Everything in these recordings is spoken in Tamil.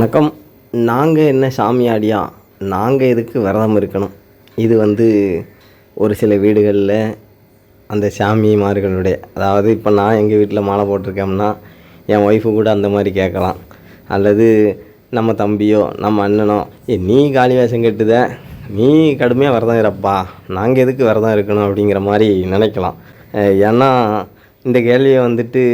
வணக்கம். நாங்கள் என்ன சாமியாடியா? நாங்கள் எதுக்கு விரதம் இருக்கணும்? இது வந்து ஒரு சில வீடுகளில் அந்த சாமிமார்களுடைய அதாவது இப்போ நான் எங்கள் வீட்டில் மாலை போட்டிருக்கோம்னா என் ஒய்ஃபு கூட அந்த மாதிரி கேட்கலாம். அல்லது நம்ம தம்பியோ நம்ம அண்ணனோ ஏ நீ காளி வேஷம் கட்டுத? நீ கடுமையாக விரதம் இருப்பா. நாங்கள் எதுக்கு விரதம் இருக்கணும்? அப்படிங்கிற மாதிரி நினைக்கலாம். ஏன்னா இந்த கேள்வியை வந்துட்டு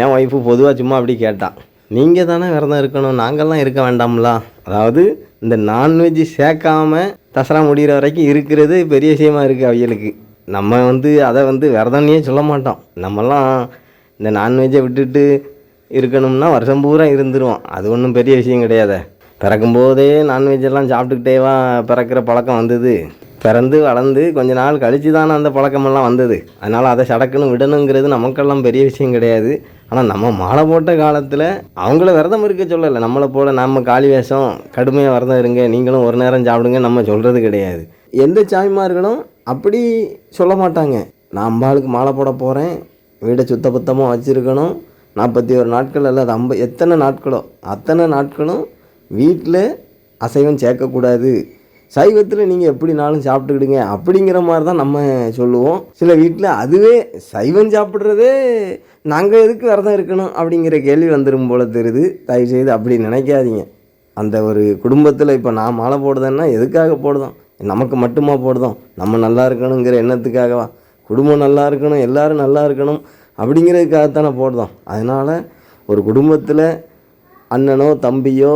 என் ஒய்ஃபு பொதுவாக சும்மா அப்படி கேட்டான் நீங்கள் தானே விரதம் இருக்கணும் நாங்கள்லாம் இருக்க வேண்டாம்ல. அதாவது இந்த நான்வெஜ் சேர்க்காம தசரா முடிகிற வரைக்கும் இருக்கிறது பெரிய விஷயமா இருக்குது அவியலுக்கு. நம்ம வந்து அதை வந்து விரதம்னே சொல்ல மாட்டோம். நம்மலாம் இந்த நான்வெஜ்ஜை விட்டுட்டு இருக்கணும்னா வருஷம் பூரா இருந்துருவோம். அது ஒன்றும் பெரிய விஷயம் கிடையாது. பிறக்கும்போதே நான்வெஜ்ஜெல்லாம் சாப்பிட்டுக்கிட்டேவா பிறக்கிற பழக்கம் வந்தது. பிறந்து வளர்ந்து கொஞ்ச நாள் கழிச்சு தானே அந்த பழக்கமெல்லாம் வந்தது. அதனால் அதை சடக்குன்னு விடணுங்கிறது நமக்கெல்லாம் பெரிய விஷயம் கிடையாது. ஆனால் நம்ம மாலை போட்ட காலத்தில் அவங்கள விரதம் இருக்க சொல்லலை. நம்மளை போல் நம்ம காளி வேஷம் கடுமையாக விரதம் இருங்க நீங்களும் ஒரு நேரம் சாப்பிடுங்க நம்ம சொல்கிறது கிடையாது. எந்த சாமிமார்களும் அப்படி சொல்ல மாட்டாங்க. நான் அம்பாளுக்கு மாலை போட போகிறேன் வீடை சுத்த புத்தமாக வச்சுருக்கணும். நாற்பத்தி ஒரு நாட்கள் அல்லது ஐம்ப எத்தனை நாட்களோ அத்தனை நாட்களும் வீட்டில் அசைவம் சேர்க்கக்கூடாது. சைவத்தில் நீங்கள் எப்படினாலும் சாப்பிட்டுக்கிடுங்க அப்படிங்கிற மாதிரி தான் நம்ம சொல்லுவோம். சில வீட்டில் அதுவே சைவம் சாப்பிட்றதே நாங்கள் எதுக்கு விரதம் இருக்கணும் அப்படிங்கிற கேள்வி வந்துடும் போல தெரியுது. தயவுசெய்து அப்படி நினைக்காதீங்க. அந்த ஒரு குடும்பத்தில் இப்போ நான் மாலை போடுதேன்னா எதுக்காக போடுதோம் நமக்கு மட்டுமா போடுதோம் நம்ம நல்லா இருக்கணுங்கிற எண்ணத்துக்காகவா? குடும்பம் நல்லா இருக்கணும் எல்லோரும் நல்லா இருக்கணும் அப்படிங்கிறதுக்காகத்தானே போடுதோம் அதனால் ஒரு குடும்பத்தில் அண்ணனோ தம்பியோ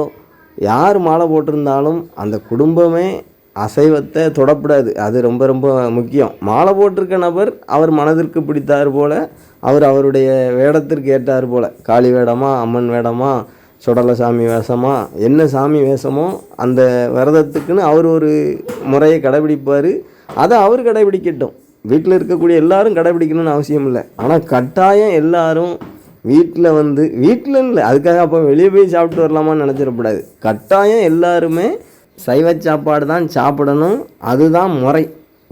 யார் மாலை போட்டிருந்தாலும் அந்த குடும்பமே அசைவத்தை தொடப்படாது. அது ரொம்ப ரொம்ப முக்கியம். மாலை போட்டிருக்க நபர் அவர் மனதிற்கு பிடித்தார் போல் அவர் அவருடைய வேடத்திற்கு ஏற்றார் போல். காளி வேடமா அம்மன் வேடமா சுடல சாமி வேஷமா என்ன சாமி வேஷமோ அந்த விரதத்துக்குன்னு அவர் ஒரு முறையை கடைபிடிப்பார். அதை அவர் கடைபிடிக்கட்டும். வீட்டில் இருக்கக்கூடிய எல்லாரும் கடைபிடிக்கணும்னு அவசியம் இல்லை. ஆனால் கட்டாயம் எல்லாரும் வீட்டில் வந்து வீட்டில் இல்லை அதுக்காக அப்போ வெளியே போய் சாப்பிட்டு வரலாமான்னு நினச்சிடக்கூடாது. கட்டாயம் எல்லாருமே சைவ சாப்பாடு தான் சாப்பிடணும். அதுதான் முறை.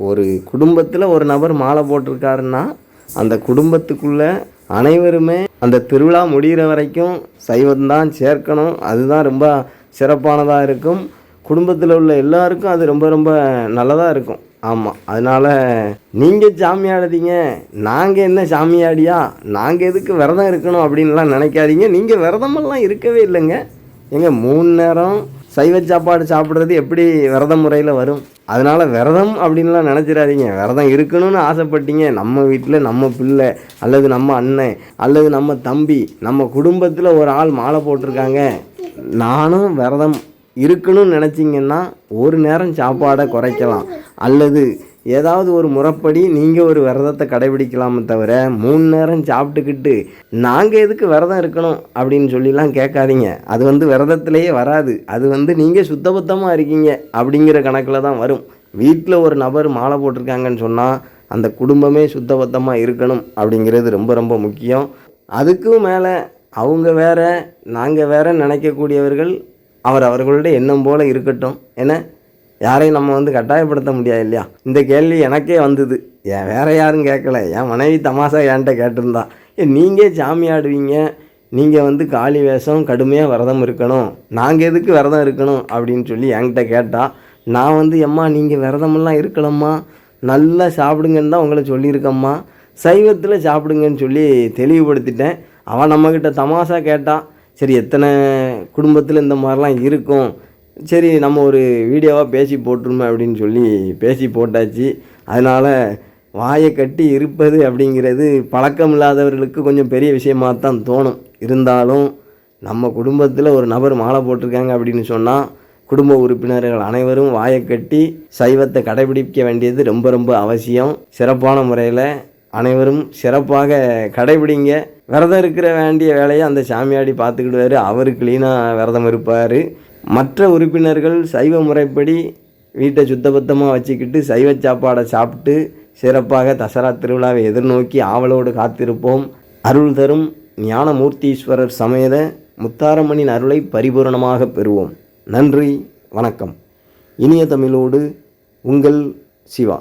ஒரு குடும்பத்தில் ஒரு நபர் மாலை போட்டிருக்காருன்னா அந்த குடும்பத்துக்குள்ளே அனைவருமே அந்த திருவிழா முடிகிற வரைக்கும் சைவம் தான் சேர்க்கணும். அதுதான் ரொம்ப சிறப்பானதாக இருக்கும். குடும்பத்தில் உள்ள எல்லாருக்கும் அது ரொம்ப ரொம்ப நல்லதாக இருக்கும். ஆமாம் அதனால் நீங்கள் சாமி ஆடுதீங்க நாங்கள் என்ன சாமி ஆடியா நாங்கள் எதுக்கு விரதம் இருக்கணும் அப்படின்லாம் நினைக்காதீங்க. நீங்கள் விரதமெல்லாம் இருக்கவே இல்லைங்க. எங்கள் மூணு நேரம் சைவ சாப்பாடு சாப்பிட்றது எப்படி விரத முறையில் வரும்? அதனால் விரதம் அப்படின்லாம் நினச்சிடாதீங்க. விரதம் இருக்கணும்னு ஆசைப்பட்டீங்க. நம்ம வீட்டில் நம்ம பிள்ளை அல்லது நம்ம அண்ணன் அல்லது நம்ம தம்பி நம்ம குடும்பத்தில் ஒரு ஆள் மாலை போட்டிருக்காங்க. நானும் விரதம் இருக்கணும்னு நினச்சிங்கன்னா ஒரு நேரம் சாப்பாடை குறைக்கலாம். அல்லது ஏதாவது ஒரு முறைப்படி நீங்கள் ஒரு விரதத்தை கடைபிடிக்கலாமே தவிர மூணு நேரம் சாப்பிட்டுக்கிட்டு நாங்கள் எதுக்கு விரதம் இருக்கணும் அப்படின்னு சொல்லிலாம் கேட்காதீங்க. அது வந்து விரதத்திலேயே வராது. அது வந்து நீங்கள் சுத்தபத்தமாக இருக்கீங்க அப்படிங்கிற கணக்கில் தான் வரும். வீட்டில் ஒரு நபர் மாலை போட்டிருக்காங்கன்னு சொன்னால் அந்த குடும்பமே சுத்தபத்தமாக இருக்கணும் அப்படிங்கிறது ரொம்ப ரொம்ப முக்கியம். அதுக்கும் மேலே அவங்க வேற நாங்கள் வேற நினைக்கக்கூடியவர்கள் அவர் அவர்களுடைய எண்ணம் போல் இருக்கட்டும். என்ன? யாரையும் நம்ம வந்து கட்டாயப்படுத்த முடியாது இல்லையா? இந்த கேள்வி எனக்கே வந்தது. ஏன் வேற யாரும் கேட்கல. என் மனைவி தமாசா என்கிட்ட கேட்டிருந்தா ஏ நீங்கள் சாமி ஆடுவீங்க. நீங்கள் வந்து காளி வேஷம் கடுமையாக விரதம் இருக்கணும். நாங்கள் எதுக்கு விரதம் இருக்கணும்? அப்படின்னு சொல்லி என்கிட்ட கேட்டால் நான் வந்து எம்மா நீங்கள் விரதமெல்லாம் இருக்கலம்மா. நல்லா சாப்பிடுங்கன்னு தான் உங்களை சொல்லியிருக்கம்மா. சைவத்தில் சாப்பிடுங்கன்னு சொல்லி தெளிவுபடுத்திட்டேன். அவன் நம்மக்கிட்ட தமாஷா கேட்டான் சரி எத்தனை குடும்பத்தில் இந்த மாதிரிலாம் இருக்கும்? சரி நம்ம ஒரு வீடியோவாக பேசி போட்டுருமே அப்படின்னு சொல்லி பேசி போட்டாச்சு. அதனால் வாயை கட்டி இருப்பது அப்படிங்கிறது பழக்கம் இல்லாதவர்களுக்கு கொஞ்சம் பெரிய விஷயமாக தான் தோணும். இருந்தாலும் நம்ம குடும்பத்தில் ஒரு நபர் மாலை போட்டிருக்காங்க அப்படின்னு சொன்னால் குடும்ப உறுப்பினர்கள் அனைவரும் வாயை கட்டி சைவத்தை கடைபிடிக்க வேண்டியது ரொம்ப ரொம்ப அவசியம். சிறப்பான முறையில் அனைவரும் சிறப்பாக கடைபிடிங்க. விரதம் இருக்கிற வேண்டிய வேலையை அந்த சாமியாடி பார்த்துக்கிடுவார். அவர் க்ளீனாக விரதம் இருப்பார். மற்ற உறுப்பினர்கள் சைவ முறைப்படி வீட்டை சுத்தபத்தமாக வச்சுக்கிட்டு சைவ சாப்பாடை சாப்பிட்டு சிறப்பாக தசரா திருவிழாவை எதிர்நோக்கி ஆவலோடு காத்திருப்போம். அருள் தரும் ஞானமூர்த்தீஸ்வரர் சமேத முத்தாரம்மனின் அருளை பரிபூரணமாக பெறுவோம். நன்றி வணக்கம். இனிய தமிழோடு உங்கள் சிவா.